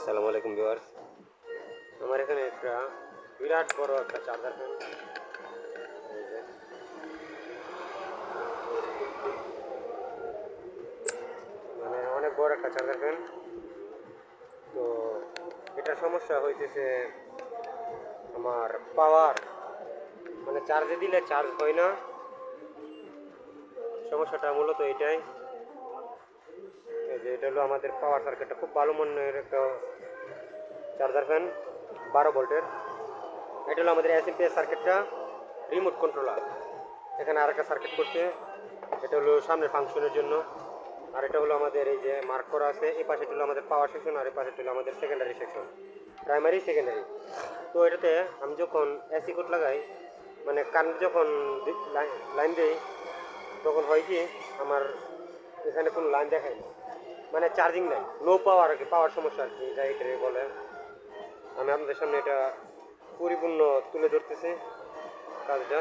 আসসালামু আলাইকুম ভিউয়ার্স। আমার এখানে একটা বিরাট বড় একটা চার্জার ফ্যান। মানে অনেক বড় একটা চার্জার ফ্যান। তো এটা সমস্যা হইতেছে আমার পাওয়ার। মানে চার্জে দিলে চার্জ হয় না। সমস্যাটা মূলত এটাই। যে এটা হলো আমাদের পাওয়ার সার্কিটটা খুব ভালো মানের একটা চার্জার ফ্যান বারো ভোল্টের। এটা হলো আমাদের এসএমপিএস সার্কিটটা রিমোট কন্ট্রোলার এখানে আরেকটা সার্কিট করছে, এটা হলো সামনের ফাংশনের জন্য। আর এটা হলো আমাদের এই যে মার্ক করা আছে, এই পাশে হলো আমাদের পাওয়ার সেকশন আর এই পাশে হলো আমাদের সেকেন্ডারি সেকশন প্রাইমারি সেকেন্ডারি তো এটাতে আমি যখন এসি কোড লাগাই মানে কারেন্ট যখন লাইন দেই, তখন হয় কি, আমার এখানে কোনো লাইন দেখায় না। মানে চার্জিং নাই লো পাওয়ার আর কি পাওয়ার সমস্যা আর কি যা এটাই বলে। আমি আপনাদের সামনে এটা পরিপূর্ণ তুলে ধরতেছি কাজটা।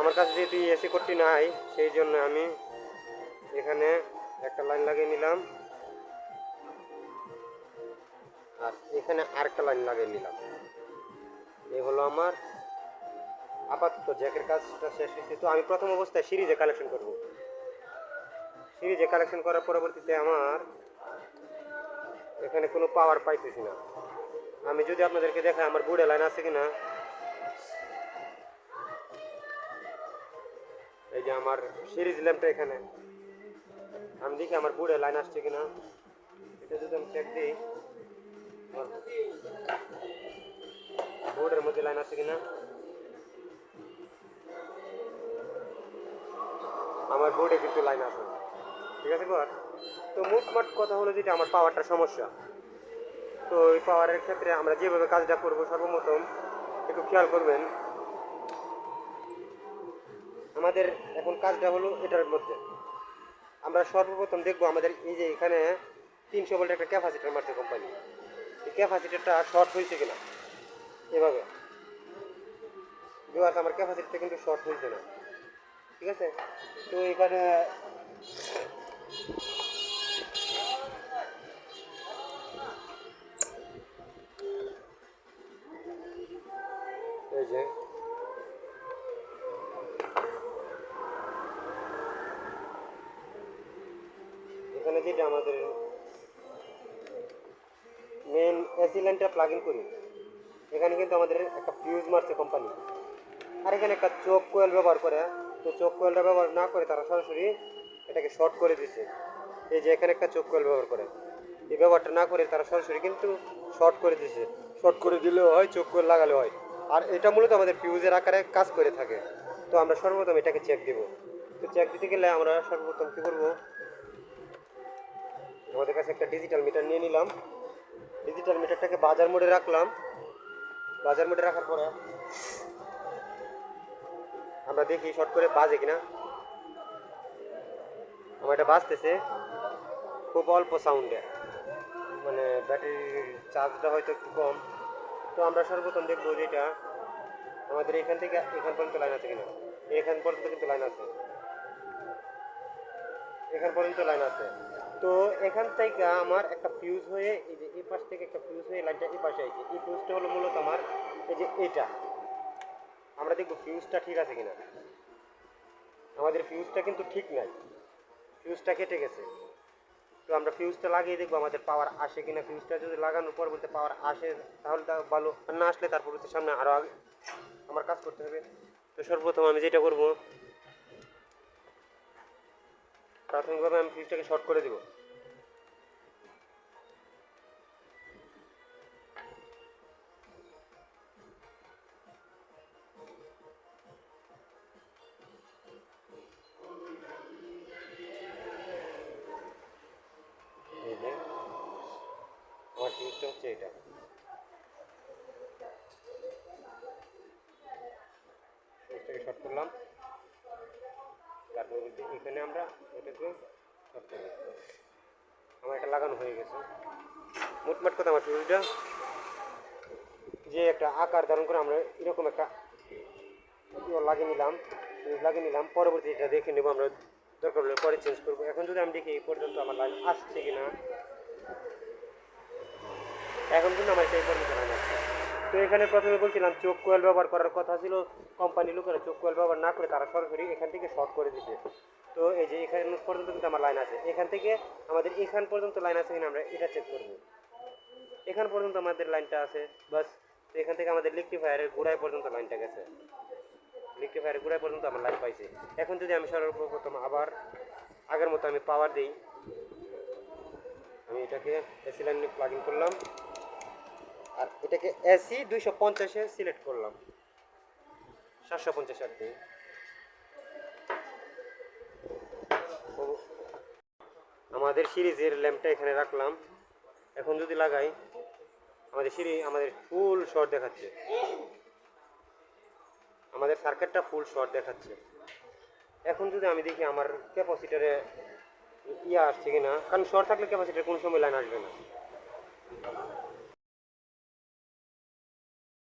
আমার কাছে যেহেতু এসি কোডটি নাই, সেই জন্য আমি এখানে একটা লাইন লাগিয়ে নিলাম। আর এখানে আরেকটা লাইন লাগিয়ে নিলাম। এই হলো আমার আপাতত জ্যাকের কাজটা শেষ হয়েছে। তো আমি প্রথম অবস্থায় সিরিজে কালেকশন করব। সিরিজে কালেকশন করার পরবর্তীতে আমার এখানে কোনো পাওয়ার পাইতেছি না। আমি যদি আপনাদেরকে দেখাই আমার বুড়ে লাইন আছে কিনা। এই যে আমার সিরিজ ল্যাম্পটা এখানে। আমি দেখি আমার বুড়ে লাইন আসছে কিনা। এটা যদি আমি চেক দিই। বোর্ডের মধ্যে লাইন আছে কিনা। আমার বোর্ডে কিন্তু লাইন আছে ঠিক আছে বল? তো মোটমাট কথা হলো যেটা, আমার পাওয়ারটা সমস্যা। তো এই পাওয়ারের ক্ষেত্রে আমরা যেভাবে কাজটা করব সর্বপ্রথম একটু খেয়াল করবেন। আমাদের এখন কাজটা হলো এটার মধ্যে। আমরা সর্বপ্রথম দেখব আমাদের এই যে এখানে তিনশো ভোল্ট একটা ক্যাপাসিটার মারছে কোম্পানি এই ক্যাপাসিটারটা শর্ট হয়েছে কিনা? এভাবে। বিবাস আমার ক্যাপাসিটিটা কিন্তু শর্ট হয়েছে না। ঠিক আছে? তো এখানে এখানে যেটা আমাদের মেন এসি লাইনটা প্লাগ ইন করি। এখানে কিন্তু আমাদের একটা ফিউজ মারছে কোম্পানি আর এখানে একটা চোখ কোয়েল ব্যবহার করে। তো চোখ কোয়েলটা ব্যবহার না করে তারা সরাসরি এটাকে শর্ট করে দিছে। এই যে এখানে একটা চোখ কোয়েল ব্যবহার করে। এই ব্যবহারটা না করে তারা সরাসরি কিন্তু শর্ট করে দিছে। শর্ট করে দিলেও হয়, চোখ কোয়েল লাগালে হয়। আর এটা মূলত আমাদের ফিউজের আকারে কাজ করে থাকে। তো আমরা সর্বপ্রথম এটাকে চেক দিব। তো চেক দিতে গেলে আমরা সর্বপ্রথম কী করব? আমাদের কাছে একটা ডিজিটাল মিটার নিয়ে নিলাম। ডিজিটাল মিটারটাকে বাজার মোডে রাখলাম। বাজার মোডে রাখার পরে আমরা দেখি শর্ট করে বাজে কিনা। এটা বাজতেছে। খুব অল্প সাউন্ডে মানে ব্যাটারির চার্জটা হয়তো একটু কম। তো আমরা সর্বপ্রথম দেখব যে এটা আমাদের এখান থেকে এখান পর্যন্ত লাইন আছে কিনা। এখান পর্যন্ত কিন্তু লাইন আছে। এখান পর্যন্ত লাইন আছে। তো এখান থেকে আমার একটা ফিউজ হয়ে, এই যে এই পাশ থেকে একটা ফিউজ হয়ে লাইনটা এই পাশে আইছে। এই ফিউজটা হলো মূলত আমার এই যে এটা। আমরা দেখব ফিউজটা ঠিক আছে কিনা। আমাদের ফিউজটা কিন্তু ঠিক নাই। ফিউজটা কেটে গেছে। তো আমরা ফিউজটা লাগিয়ে দেখব আমাদের পাওয়ার আসে কিনা। ফিউজটা যদি লাগানোর পর বলতে পাওয়ার আসে, তাহলে তা ভালো। আর না আসলে তারপর হচ্ছে সামনে আরও আগে আমার কাজ করতে হবে। তো সর্বপ্রথম আমি যেটা করব, প্রাথমিকভাবে আমি ফিউজটাকে শর্ট করে দেবো। এটা। শর্ট করলাম। তারপর এখানে আমরা এটাকে শর্ট আমার এটা লাগানো হয়ে গেছে। মোটমাট কথা আমার ফিউজটা যে একটা আকার ধারণ করে আমরা এরকম একটা ইয়ে লাগিয়ে নিলাম লাগিয়ে নিলাম পরবর্তী এটা দেখে নেব আমরা দরকার হলে পরে চেঞ্জ করব। এখন যদি আমি দেখি এই পর্যন্ত আমার লাইন আসছে কিনা এখন কিন্তু আমার সেই পর্যন্ত লাইন আছে তো এখানে প্রথমে বলছিলাম, চোখ কোয়েল ব্যবহার করার কথা ছিল কোম্পানি লোকেরা চোখ কোয়েল ব্যবহার না করে তারা সরাসরি এখান থেকে শর্ট করে দিছে। তো এই যে এখান পর্যন্ত কিন্তু আমার লাইন আছে। এখান থেকে আমাদের এখান পর্যন্ত লাইন আছে কিনা আমরা এটা চেক করব। এখান পর্যন্ত আমাদের লাইনটা আছে, বাস। তো এখান থেকে আমাদের লিকটিফায়ারের গোড়ায় পর্যন্ত লাইনটা গেছে। লিকটিফায়ারের গোড়ায় পর্যন্ত আমার লাইন পাইছে। এখন যদি আমি সর্বপ্রথম আবার আগের মতো আমি পাওয়ার দিই, আমি এটাকে এসি লাইন প্লাগ করলাম। আর এটাকে এসি দুইশো পঞ্চাশে সিলেক্ট করলাম। সাতশো পঞ্চাশ আর কি। আমাদের সিরিজের ল্যাম্পটা এখানে রাখলাম। এখন যদি লাগাই, আমাদের সিঁড়ি আমাদের ফুল শর্ট দেখাচ্ছে। আমাদের সার্কিটটা ফুল শর্ট দেখাচ্ছে। এখন যদি আমি দেখি আমার ক্যাপাসিটারে ইয়ে আসছে কিনা, কারণ শর্ট থাকলে ক্যাপাসিটার কোনো সময় লাইন আসবে না।